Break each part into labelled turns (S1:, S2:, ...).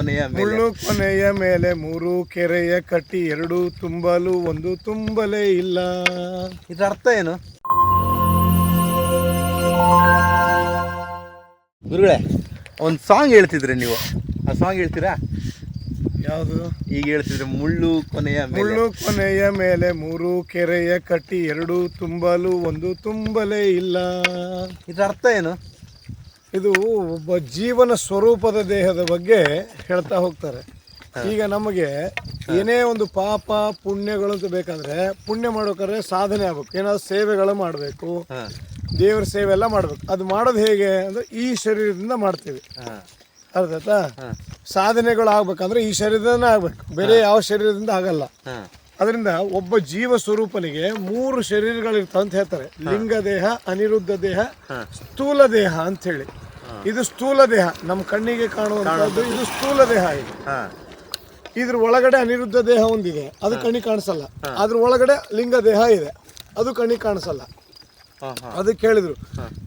S1: ಕೊನೆಯ
S2: ಮುಳ್ಳು ಕೊನೆಯ ಮೇಲೆ ಮೂರು ಕೆರೆಯ ಕಟ್ಟಿ ಎರಡು ತುಂಬಲು ಒಂದು ತುಂಬಲೇ ಇಲ್ಲ.
S1: ಇದರ ಅರ್ಥ ಏನು? ಗುರುಗಳೇ ಒಂದು ಸಾಂಗ್ ಹೇಳ್ತಿದ್ರಿ ನೀವು. ಆ ಸಾಂಗ್ ಹೇಳ್ತೀರಾ?
S2: ಯಾವುದು?
S1: ಈಗ ಹೇಳ್ತಿದ್ರೆ ಮುಳ್ಳು ಕೊನೆಯ
S2: ಮುಳ್ಳು ಕೊನೆಯ ಮೇಲೆ ಮೂರು ಕೆರೆಯ ಕಟ್ಟಿ ಎರಡು ತುಂಬಲು ಒಂದು ತುಂಬಲೇ ಇಲ್ಲ.
S1: ಇದರ ಅರ್ಥ ಏನು?
S2: ಇದು ಒಬ್ಬ ಜೀವನ ಸ್ವರೂಪದ ದೇಹದ ಬಗ್ಗೆ ಹೇಳ್ತಾ ಹೋಗ್ತಾರೆ. ಈಗ ನಮಗೆ ಏನೇ ಒಂದು ಪಾಪ ಪುಣ್ಯಗಳು ಅಂತ ಬೇಕಾದ್ರೆ ಪುಣ್ಯ ಮಾಡ್ಬೇಕಾದ್ರೆ ಸಾಧನೆ ಆಗ್ಬೇಕು. ಏನಾದ್ರು ಸೇವೆಗಳು ಮಾಡಬೇಕು. ದೇವರ ಸೇವೆ ಎಲ್ಲ ಮಾಡ್ಬೇಕು. ಅದು ಮಾಡೋದು ಹೇಗೆ ಅಂದ್ರೆ ಈ ಶರೀರದಿಂದ ಮಾಡ್ತೀವಿ. ಅರ್ಥ ಸಾಧನೆಗಳು ಆಗ್ಬೇಕಂದ್ರೆ ಈ ಶರೀರದಿಂದ ಆಗ್ಬೇಕು. ಬೇರೆ ಯಾವ ಶರೀರದಿಂದ ಆಗಲ್ಲ. ಅದರಿಂದ ಒಬ್ಬ ಜೀವ ಸ್ವರೂಪನಿಗೆ ಮೂರು ಶರೀರಗಳಿರ್ತವೆ ಅಂತ ಹೇಳ್ತಾರೆ. ಲಿಂಗ ದೇಹ ಅನಿರುದ್ಧ ದೇಹ ಸ್ಥೂಲ ದೇಹ ಅಂತ ಹೇಳಿ. ಇದು ಸ್ಥೂಲ ದೇಹ. ನಮ್ಮ ಕಣ್ಣಿಗೆ ಕಾಣುವಂತದ್ದು ಇದು ಸ್ಥೂಲ ದೇಹ ಇದು. ಇದ್ರ ಒಳಗಡೆ ಅನಿರುದ್ಧ ದೇಹ ಒಂದಿದೆ. ಅದು ಕಣ್ಣಿಗೆ ಕಾಣಿಸಲ್ಲ. ಅದ್ರ ಒಳಗಡೆ ಲಿಂಗ ದೇಹ ಇದೆ. ಅದು ಕಣ್ಣಿಗೆ ಕಾಣಿಸಲ್ಲ. ಅದಕ್ಕೆ ಹೇಳಿದ್ರು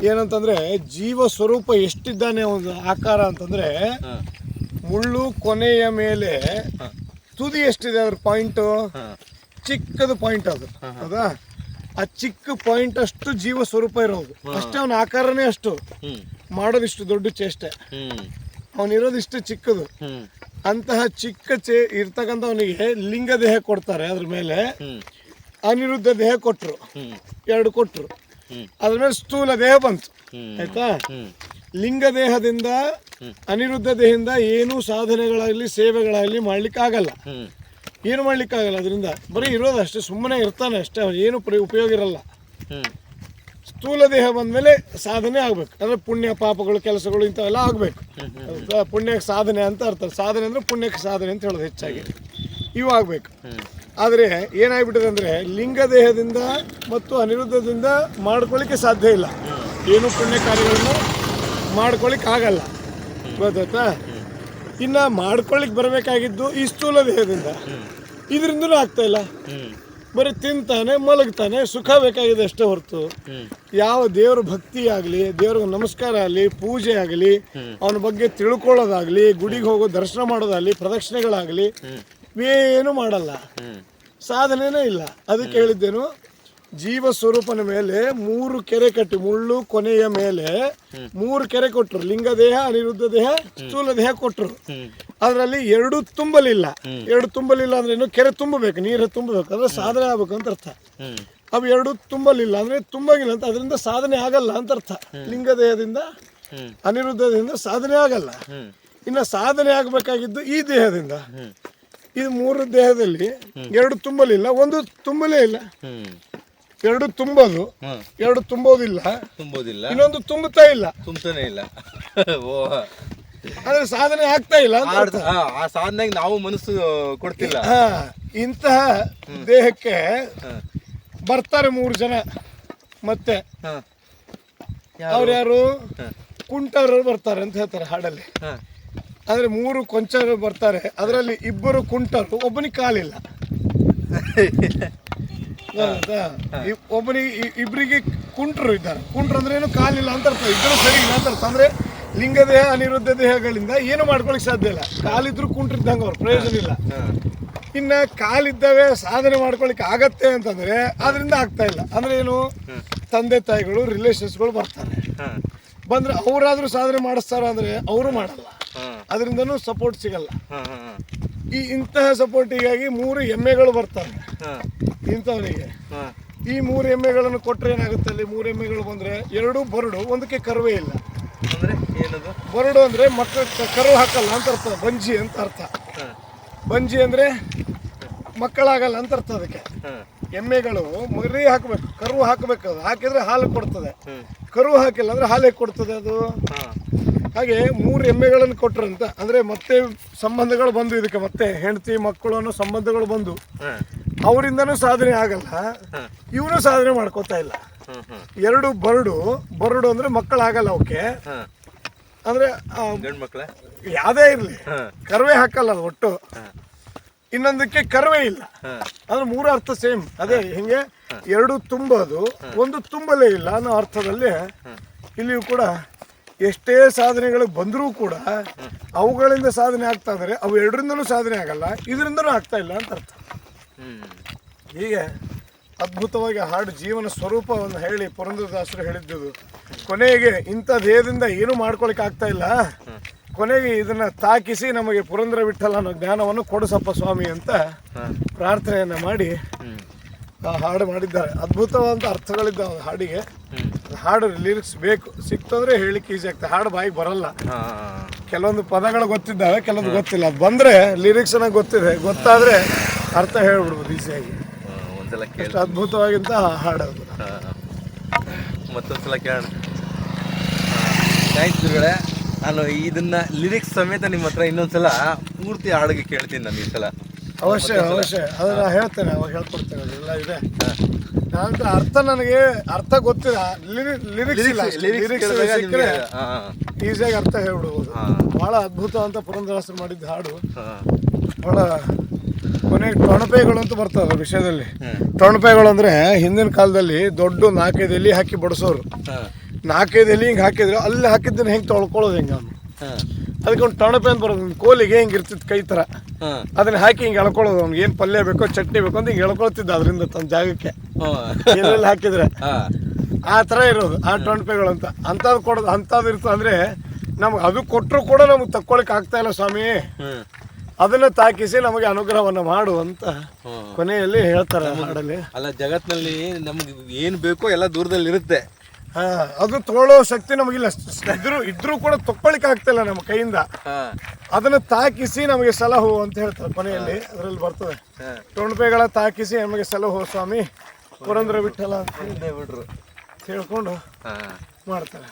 S2: ಏನಂತಂದ್ರೆ ಜೀವ ಸ್ವರೂಪ ಎಷ್ಟಿದ್ದಾನೆ ಒಂದು ಆಕಾರ ಅಂತಂದ್ರೆ ಮುಳ್ಳು ಕೊನೆಯ ಮೇಲೆ ತುದಿ ಎಷ್ಟಿದೆ ಅದ್ರ ಪಾಯಿಂಟು? ಚಿಕ್ಕದು ಪಾಯಿಂಟ್ ಅದು. ಹೌದಾ? ಆ ಚಿಕ್ಕ ಪಾಯಿಂಟ್ ಅಷ್ಟು ಜೀವ ಸ್ವರೂಪ ಇರೋದು. ಅಷ್ಟೇ ಅವನ ಆಕಾರನೇ ಅಷ್ಟು. ಮಾಡೋದಿಷ್ಟು ದೊಡ್ಡ ಚೇಷ್ಟೆ.
S1: ಅವನಿರೋದು
S2: ಇಷ್ಟು ಚಿಕ್ಕದು. ಅಂತಹ ಚಿಕ್ಕ ಚೇ ಇರ್ತಕ್ಕಂಥವನಿಗೆ ಲಿಂಗ ದೇಹ ಕೊಡ್ತಾರೆ ಅದ್ರ ಮೇಲೆ. ಅನಿರುದ್ಧ ದೇಹ
S1: ಕೊಟ್ರು.
S2: ಎರಡು
S1: ಕೊಟ್ರು.
S2: ಅದ್ರ ಮೇಲೆ ಸ್ಥೂಲ ದೇಹ ಬಂತು. ಆಯ್ತಾ? ಲಿಂಗ ದೇಹದಿಂದ ಅನಿರುದ್ಧ ದೇಹದಿಂದ ಏನೂ ಸಾಧನೆಗಳಾಗಲಿ ಸೇವೆಗಳಾಗಲಿ ಮಾಡ್ಲಿಕ್ಕೆ ಆಗಲ್ಲ
S1: ಹ್ಮ್.
S2: ಏನು ಮಾಡ್ಲಿಕ್ಕೆ ಆಗಲ್ಲ ಅದರಿಂದ ಬರೀ ಇರೋದು ಅಷ್ಟೇ ಸುಮ್ಮನೆ ಇರ್ತಾನೆ ಅಷ್ಟೇ ಅವ್ನು ಏನು ಪ್ರ ಉಪಯೋಗ ಇರಲ್ಲ. ಸ್ಥೂಲ ದೇಹ ಬಂದಮೇಲೆ ಸಾಧನೆ ಆಗ್ಬೇಕು. ಅಂದ್ರೆ ಪುಣ್ಯ ಪಾಪಗಳು ಕೆಲಸಗಳು ಇಂಥವೆಲ್ಲ ಆಗ್ಬೇಕು? ಪುಣ್ಯಕ್ಕೆ ಸಾಧನೆ ಅಂತ ಅರ್ಥ. ಸಾಧನೆ ಅಂದ್ರೆ ಪುಣ್ಯಕ್ಕೆ ಸಾಧನೆ ಅಂತ ಹೇಳೋದು ಹೆಚ್ಚಾಗಿ. ಇವು ಆಗ್ಬೇಕು. ಆದರೆ ಏನಾಗ್ಬಿಟ್ಟಿದೆ ಅಂದ್ರೆ ಲಿಂಗ ದೇಹದಿಂದ ಮತ್ತು ಅನಿರುದ್ಧದಿಂದ ಮಾಡ್ಕೊಳ್ಳಿಕ್ಕೆ ಸಾಧ್ಯ ಇಲ್ಲ. ಏನು ಪುಣ್ಯ ಕಾರ್ಯಗಳನ್ನು ಮಾಡ್ಕೊಳ್ಳಿಕ್ಕೆ ಆಗಲ್ಲ ಗೊತ್ತಾಯ್ತಾ? ಇನ್ನ ಮಾಡ್ಕೊಳ್ಳಿಕ್ಕೆ ಬರಬೇಕಾಗಿದ್ದು ಈ ಸ್ಥೂಲ ದೇಹದಿಂದ. ಇದರಿಂದಲೂ ಆಗ್ತಾ ಇಲ್ಲ. ಬರೀ ತಿಂತಾನೆ, ಮಲಗ್ತಾನೆ, ಸುಖ ಬೇಕಾಗಿದೆ ಅಷ್ಟೇ ಹೊರತು. ಯಾವ ದೇವ್ರ ಭಕ್ತಿ ಆಗಲಿ, ದೇವ್ರಿಗೆ ನಮಸ್ಕಾರ ಆಗಲಿ, ಪೂಜೆ ಆಗಲಿ, ಅವನ ಬಗ್ಗೆ ತಿಳ್ಕೊಳ್ಳೋದಾಗಲಿ, ಗುಡಿಗೆ ಹೋಗೋ ದರ್ಶನ ಮಾಡೋದಾಗಲಿ, ಪ್ರದಕ್ಷಿಣೆಗಳಾಗಲಿ, ಏನು ಮಾಡಲ್ಲ. ಸಾಧನೆನೇ ಇಲ್ಲ. ಅದಕ್ಕೆ ಹೇಳಿದ್ದೇನು ಜೀವ ಸ್ವರೂಪನ ಮೇಲೆ ಮೂರು ಕೆರೆ ಕಟ್ಟಿ, ಮುಳ್ಳು ಕೊನೆಯ ಮೇಲೆ ಮೂರು ಕೆರೆ ಕೊಟ್ಟರು. ಲಿಂಗ ದೇಹ, ಅನಿರುದ್ಧ ದೇಹ, ಸ್ಥೂಲ ದೇಹ
S1: ಹ್ಮ್
S2: ಅದರಲ್ಲಿ ಎರಡು ತುಂಬಲಿಲ್ಲ. ಎರಡು ತುಂಬಲಿಲ್ಲ ಅಂದ್ರೆ ಇನ್ನು ಕೆರೆ ತುಂಬಬೇಕು, ನೀರು ತುಂಬಬೇಕು. ಅಂದ್ರೆ ಸಾಧನೆ ಆಗ್ಬೇಕು ಅಂತ ಅರ್ಥ. ಅವು ಎರಡು ತುಂಬಲಿಲ್ಲ ಅಂದ್ರೆ ತುಂಬಾಗಿಲ್ಲ ಅಂತ. ಅದರಿಂದ ಸಾಧನೆ ಆಗಲ್ಲ ಅಂತ ಅರ್ಥ. ಲಿಂಗ ದೇಹದಿಂದ ಅನಿರುದ್ಧದಿಂದ ಸಾಧನೆ ಆಗಲ್ಲ. ಇನ್ನು ಸಾಧನೆ ಆಗಬೇಕಾಗಿದ್ದು ಈ ದೇಹದಿಂದ. ಇದು ಮೂರು ದೇಹದಲ್ಲಿ ಎರಡು ತುಂಬಲಿಲ್ಲ, ಒಂದು ತುಂಬಲೇ ಇಲ್ಲ. ಎರಡು ತುಂಬೋದು. ಎರಡು ತುಂಬೋದಿಲ್ಲ.
S1: ತುಂಬೋದಿಲ್ಲ.
S2: ಇನ್ನೊಂದು ತುಂಬುತ್ತಾ ಇಲ್ಲ.
S1: ತುಂಬತಾನೆ ಇಲ್ಲ. ಓ.
S2: ಅಂದ್ರೆ ಸಾಧನೆ ಆಗ್ತಾ ಇಲ್ಲ ಅಂತ ಅರ್ಥ.
S1: ಆ ಆ ಸಾಧನೆಗೆ ನಾವು ಮನಸ್ಸು ಕೊಡ್ತಿಲ್ಲ.
S2: ಹಾ ಇಂತಹ ದೇಹಕ್ಕೆ ಬರ್ತಾರೆ ಮೂರು ಜನ. ಮತ್ತೆ
S1: ಹ.
S2: ಅವ್ರು ಯಾರು? ಕುಂಟರು ಬರ್ತಾರೆ ಅಂತ ಹೇಳ್ತಾರೆ ಹಾಡಲ್ಲಿ.
S1: ಆದ್ರೆ
S2: ಅಂದ್ರೆ ಮೂರು ಕೊಂಚರು ಬರ್ತಾರೆ. ಅದರಲ್ಲಿ ಇಬ್ಬರು ಕುಂಟರು ಒಬ್ಬನಿಗೆ ಕಾಲಿಲ್ಲ. ಒಬ್ಬನಿಗೆ ಇಬ್ಬರಿಗೆ ಕುಂಟ್ರು ಇದ್ದಾರೆ. ಕುಂಟ್ರು ಅಂದ್ರೆ ಏನು ಕಾಲಿಲ್ಲ ಅಂತ ಅರ್ಥ. ಇಬ್ಬರು ಸರಿ ಇಲ್ಲ ಅಂತ ಅರ್ಥ. ಅಂದ್ರೆ ಲಿಂಗ ದೇಹ ಅನಿರುದ್ಧ ದೇಹಗಳಿಂದ ಏನು ಮಾಡ್ಕೊಳಕ್ ಸಾಧ್ಯ ಇಲ್ಲ. ಕಾಲಿದ್ರು ಕುಂಟ್ರಿದ್ದಂಗೆ ಅವ್ರು. ಪ್ರಯೋಜನ ಇಲ್ಲ. ಇನ್ನ ಕಾಲಿದ್ದಾವೆ ಸಾಧನೆ ಮಾಡ್ಕೊಳಿಕ್ ಆಗತ್ತೆ ಅಂತಂದ್ರೆ ಅದರಿಂದ ಆಗ್ತಾ ಇಲ್ಲ. ಅಂದ್ರೆ ಏನು? ತಂದೆ ತಾಯಿಗಳು ರಿಲೇಷನ್ಸ್ಗಳು ಬರ್ತಾರೆ. ಬಂದ್ರೆ ಅವರಾದ್ರೂ ಸಾಧನೆ ಮಾಡಿಸ್ತಾರ ಅಂದ್ರೆ ಅವರು ಮಾಡಲ್ಲ.
S1: ಅದರಿಂದ
S2: ಅದರಿಂದನೂ ಸಪೋರ್ಟ್ ಸಿಗಲ್ಲ. ಈ ಇಂತಹ ಸಪೋರ್ಟಿಗಾಗಿ ಮೂರು ಎಮ್ಮೆಗಳು ಬರ್ತವೆ.
S1: ಹ.
S2: ಇಂಥವನಿಗೆ. ಈ ಮೂರು ಎಮ್ಮೆಗಳನ್ನು ಕೊಟ್ಟರೆ ಏನಾಗುತ್ತೆ ಅಲ್ಲಿ ಮೂರು ಎಮ್ಮೆಗಳು ಬಂದ್ರೆ ಎರಡು ಬರಡು ಒಂದಕ್ಕೆ ಕರುವೇ ಇಲ್ಲ
S1: ಅಂದ್ರೆ ಏನದು
S2: ಬರಡು ಅಂದ್ರೆ ಮಕ್ಕಳ ಕರು ಹಾಕಲ್ಲ ಅಂತ ಅರ್ಥ ಬಂಜಿ ಅಂತ ಅರ್ಥ. ಬಂಜಿ ಅಂದ್ರೆ ಮಕ್ಕಳಾಗಲ್ಲ ಅಂತ ಅರ್ಥ ಅದಕ್ಕೆ. ಎಮ್ಮೆಗಳು ಮರಿ ಹಾಕಬೇಕು ಕರು ಹಾಕಬೇಕು ಅದು ಹಾಕಿದ್ರೆ ಹಾಲು ಕೊಡ್ತದೆ. ಕರು ಹಾಕಿಲ್ಲ ಅಂದ್ರೆ ಹಾಲೇ ಕೊಡ್ತದೆ ಅದು. ಹಾಗೆ ಮೂರು ಎಮ್ಮೆಗಳನ್ನು ಕೊಟ್ರಂತ ಅಂದ್ರೆ ಮತ್ತೆ ಸಂಬಂಧಗಳು ಬಂದು ಇದಕ್ಕೆ ಮತ್ತೆ ಹೆಂಡತಿ ಮಕ್ಕಳು ಅನ್ನೋ ಸಂಬಂಧಗಳು ಬಂದು. ಅವರಿಂದನೂ ಸಾಧನೆ ಆಗಲ್ಲ. ಇವನು ಸಾಧನೆ ಮಾಡ್ಕೋತಾ ಇಲ್ಲ. ಎರಡು ಬರಡು ಬರಡು ಅಂದ್ರೆ ಮಕ್ಕಳಾಗಲ್ಲ ಅವಕ್ಕೆ. ಅಂದ್ರೆ ಯಾವ್ದೇ ಇರ್ಲಿ. ಕರ್ವೆ ಹಾಕಲ್ಲ ಅದು ಒಟ್ಟು. ಇನ್ನೊಂದಕ್ಕೆ ಕರ್ವೆ ಇಲ್ಲ. ಅಂದ್ರೆ ಮೂರು ಅರ್ಥ ಸೇಮ್. ಅದೇ ಹಿಂಗೆ ಎರಡು ತುಂಬೋದು ಒಂದು ತುಂಬಲೇ ಇಲ್ಲ ಅನ್ನೋ ಅರ್ಥದಲ್ಲಿ ಇಲ್ಲಿಯೂ ಕೂಡ ಎಷ್ಟೇ ಸಾಧನೆಗಳು ಬಂದರೂ ಕೂಡ ಅವುಗಳಿಂದ ಸಾಧನೆ ಆಗ್ತಾ ಇದ್ದಾರೆ. ಅವು ಎರಡರಿಂದನೂ ಸಾಧನೆ ಆಗಲ್ಲ ಇದರಿಂದನೂ ಆಗ್ತಾ ಇಲ್ಲ ಅಂತ ಅರ್ಥ. ಹೀಗೆ ಅದ್ಭುತವಾಗಿ ಹಾಡು ಜೀವನ ಸ್ವರೂಪವನ್ನು ಹೇಳಿ ಪುರಂದರದಾಸರು ಹೇಳಿದ್ದುದು. ಕೊನೆಗೆ ಇಂಥ ದೇಹದಿಂದ ಏನೂ ಮಾಡ್ಕೊಳಕ್ಕೆ ಆಗ್ತಾ ಇಲ್ಲ. ಕೊನೆಗೆ ಇದನ್ನ ತಾಕಿಸಿ ನಮಗೆ ಪುರಂದರ ವಿಠಲ ಅನ್ನೋ ಜ್ಞಾನವನ್ನು ಕೊಡಿಸಪ್ಪ ಸ್ವಾಮಿ ಅಂತ. ಪ್ರಾರ್ಥನೆಯನ್ನ ಮಾಡಿ ಆ ಹಾಡು ಮಾಡಿದ್ದಾರೆ. ಅದ್ಭುತವಾದ ಅರ್ಥಗಳಿದ್ದಾವೆ ಹಾಡಿಗೆ. ಹಾಡು ಲಿರಿಕ್ಸ್ ಬೇಕು. ಸಿಕ್ತಂದ್ರೆ ಹೇಳಿಕ್ಕೆ ಈಸಿ ಆಗ್ತದೆ. ಹಾಡು ಬಾಯಿಗೆ ಬರಲ್ಲ. ಕೆಲವೊಂದು ಪದಗಳು ಗೊತ್ತಿದ್ದಾವೆ ಕೆಲವೊಂದು ಗೊತ್ತಿಲ್ಲ. ಅದು ಬಂದ್ರೆ ಲಿರಿಕ್ಸ್ ಗೊತ್ತಿದೆ. ಗೊತ್ತಾದ್ರೆ ಅರ್ಥ ಹೇಳ್ಬಿಡ್ಬೋದು ಈಸಿಯಾಗಿ.
S1: ಒಂದ್ಸಲ ಕೇಳಿ.
S2: ಅಷ್ಟು ಅದ್ಭುತವಾಗಿಂತ
S1: ಹಾಡೋದು. ಮತ್ತೊಂದ್ಸಲ ಕೇಳೋಣ. ಥ್ಯಾಂಕ್ಸ್ ಗುರುಗಳೇ ನಾನು ಇದನ್ನ ಲಿರಿಕ್ಸ್ ಸಮೇತ ನಿಮ್ಮ ಹತ್ರ ಇನ್ನೊಂದ್ಸಲ ಪೂರ್ತಿ ಹಾಡಿಗೆ ಕೇಳ್ತೀನಿ ನಾನು ಈ ಸಲ.
S2: ಅವಶ್ಯ ಅವಶ್ಯ. ಅದನ್ನ ಹೇಳ್ತೇನೆ ಅವಾಗ ಹೇಳ್ಕೊಡ್ತೇನೆ ಅದೆಲ್ಲ ಇದೆ. ನಾನು ಅರ್ಥ ನನಗೆ ಅರ್ಥ ಗೊತ್ತಿಲ್ಲ. ಲಿರಿಕ್ಸ್ ಇಲ್ಲ
S1: ಲಿರಿಕ್ಸ್
S2: ಸಿಕ್ಕರೆ ಈಸಿಯಾಗಿ ಅರ್ಥ ಹೇಳ್ಬಿಡ್ಬೋದು. ಬಹಳ ಅದ್ಭುತ ಅಂತ ಪುರಂದರಾಸರು ಮಾಡಿದ್ದ ಹಾಡು. ಬಹಳ ಕೊನೆಗೆ ಟೊಣಪೆಗಳು ಅಂತ ಬರ್ತದೆ ವಿಷಯದಲ್ಲಿ. ಟೊಣಪೆಗಳು ಅಂದ್ರೆ ಹಿಂದಿನ ಕಾಲದಲ್ಲಿ ದೊಡ್ಡ ನಾಲ್ಕೈದು ಎಲೆ ಹಾಕಿ ಬಡಿಸೋರು. ನಾಲ್ಕೈದು ಎಲೆ ಹಿಂಗೆ ಹಾಕಿದ್ರು ಅಲ್ಲಿ ಹಾಕಿದ್ದನ್ನ ಹೆಂಗೆ ತೊಳ್ಕೊಳ್ಳೋದು ಹೆಂಗೆ ಅವನು? ಅದಕ್ಕೆ ಒಂದು ಟೊಣಪೆ ಅಂತ ಬರೋದು ಕೋಲಿಗೆ ಹಿಂಗೆ ಇರ್ತಿತ್ತು ಕೈ ಥರ ಅದನ್ನ ಹಾಕಿ ಹಿಂಗೆ ಎಳ್ಕೊಳ್ಳೋದು ಅವ್ನಿಗೆ ಏನು ಪಲ್ಯ ಬೇಕೋ ಚಟ್ನಿ ಬೇಕೋ ಅಂತ ಹಿಂಗೆ ಎಳ್ಕೊಳ್ತಿದ್ದ ಅದರಿಂದ ತನ್ನ ಜಾಗಕ್ಕೆ. ಇದರಲ್ಲಿ ಹಾಕಿದ್ರೆ? ಆ ಥರ ಇರೋದು ಆ ಟೊಣಪೆಗಳು ಅಂತ ಅಂಥದ್ದು ಕೊಡೋದು ಅಂಥದ್ದು ಇರ್ತದೆ ಅಂದರೆ ನಮ್ಗೆ ಅದು ಕೊಟ್ಟರು ಕೂಡ ನಮ್ಗೆ ತಕ್ಕೊಳಕ್ಕೆ ಆಗ್ತಾ ಇಲ್ಲ ಸ್ವಾಮಿ. ಅದನ್ನ ತಾಕಿಸಿ ನಮಗೆ ಅನುಗ್ರಹವನ್ನು ಮಾಡು ಅಂತ ಕೊನೆಯಲ್ಲಿ ಹೇಳ್ತಾರೆ ಹಾಡಲ್ಲಿ.
S1: ಅಲ್ಲ ಜಗತ್ತಿನಲ್ಲಿ ನಮ್ಗೆ ಏನು ಬೇಕೋ ಎಲ್ಲ ದೂರದಲ್ಲಿ ಇರುತ್ತೆ.
S2: ಹಾ ಅದು ತಗೊಳ್ಳೋ ಶಕ್ತಿ ನಮಗಿಲ್ಲ. ಇದ್ರು ಇದ್ರೂ ಕೂಡ ತಕ್ಕೊಳಿಕ್ ಆಗ್ತಿಲ್ಲ ನಮ್ಮ ಕೈಯಿಂದ. ಅದನ್ನ ತಾಕಿಸಿ ನಮಗೆ ಸಲಹು ಅಂತ ಹೇಳ್ತಾರೆ ಕೊನೆಯಲ್ಲಿ. ಅದರಲ್ಲಿ ಬರ್ತದೆ. ತೊಣಪೆಗಳ ತಾಕಿಸಿ ನಮಗೆ ಸಲಹು ಸ್ವಾಮಿ. ಪುರಂದ್ರ ವಿಠಲ ಅಂತ
S1: ಬಿಟ್ರು
S2: ಹೇಳ್ಕೊಂಡು ಮಾಡ್ತಾರೆ.